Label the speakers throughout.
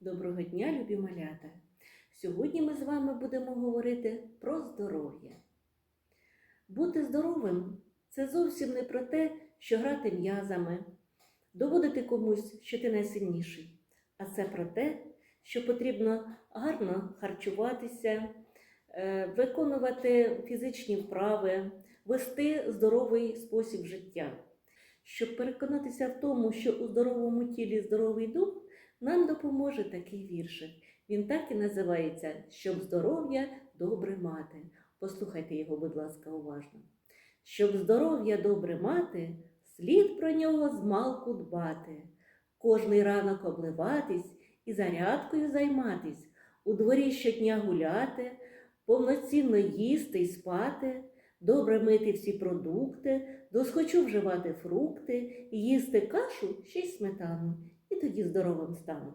Speaker 1: Доброго дня, любі малята! Сьогодні ми з вами будемо говорити про здоров'я. Бути здоровим це зовсім не про те, що грати м'язами, доводити комусь, що ти найсильніший, а це про те, що потрібно гарно харчуватися, е, виконувати фізичні вправи, вести здоровий спосіб життя. Щоб переконатися в тому, що у здоровому тілі здоровий дух, нам допоможе такий віршик. Він так і називається Щоб здоров'я добре мати. Послухайте його, будь ласка, уважно. Щоб здоров'я добре мати, слід про нього змалку дбати, кожний ранок обливатись і зарядкою займатись, у дворі щодня гуляти, повноцінно їсти й спати, добре мити всі продукти, досхочу вживати фрукти, їсти кашу ще й сметану, і тоді здоровим стану.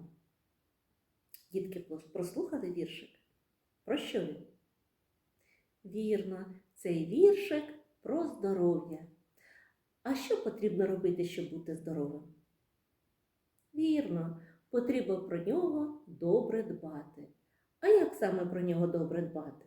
Speaker 1: Дітки, прослухали віршик? Про що він? Вірно, цей віршик про здоров'я. А що потрібно робити, щоб бути здоровим? Вірно, потрібно про нього добре дбати. А як саме про нього добре дбати?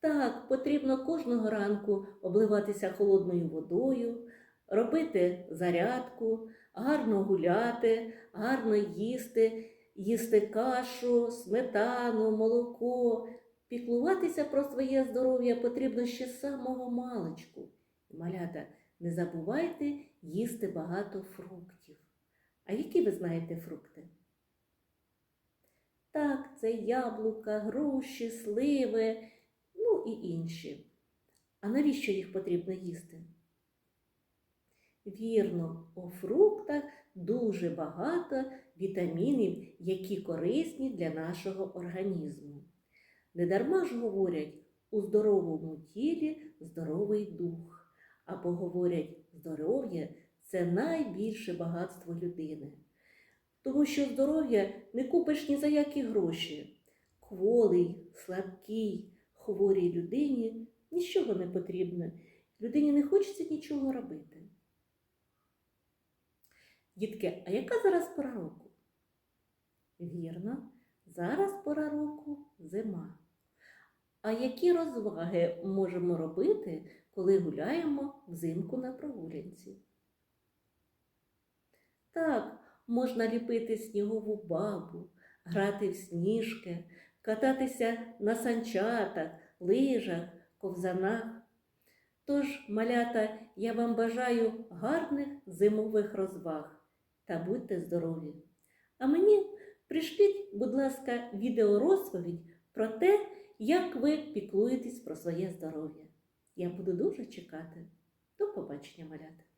Speaker 1: Так, потрібно кожного ранку обливатися холодною водою, робити зарядку, гарно гуляти, гарно їсти, їсти кашу, сметану, молоко. Піклуватися про своє здоров'я потрібно ще з самого маличку. Малята, не забувайте їсти багато фруктів. А які ви знаєте фрукти? Так, це яблука, груші, сливи, ну і інші. А навіщо їх потрібно їсти? Вірно, у фруктах дуже багато вітамінів, які корисні для нашого організму. Недарма ж говорять, у здоровому тілі здоровий дух, або говорять, здоров'я це найбільше багатство людини. Тому що здоров'я не купиш ні за які гроші. Кволий, слабкий, хворій людині нічого не потрібно. Людині не хочеться нічого робити. Дітки, а яка зараз пора року? Вірно, зараз пора року зима. А які розваги можемо робити, коли гуляємо взимку на прогулянці? Так, можна ліпити снігову бабу, грати в сніжки, кататися на санчатах, лижах, ковзанах. Тож, малята, я вам бажаю гарних зимових розваг та будьте здорові! А мені пришліть, будь ласка, відеорозповідь про те, як ви піклуєтесь про своє здоров'я. Я буду дуже чекати. До побачення, малята!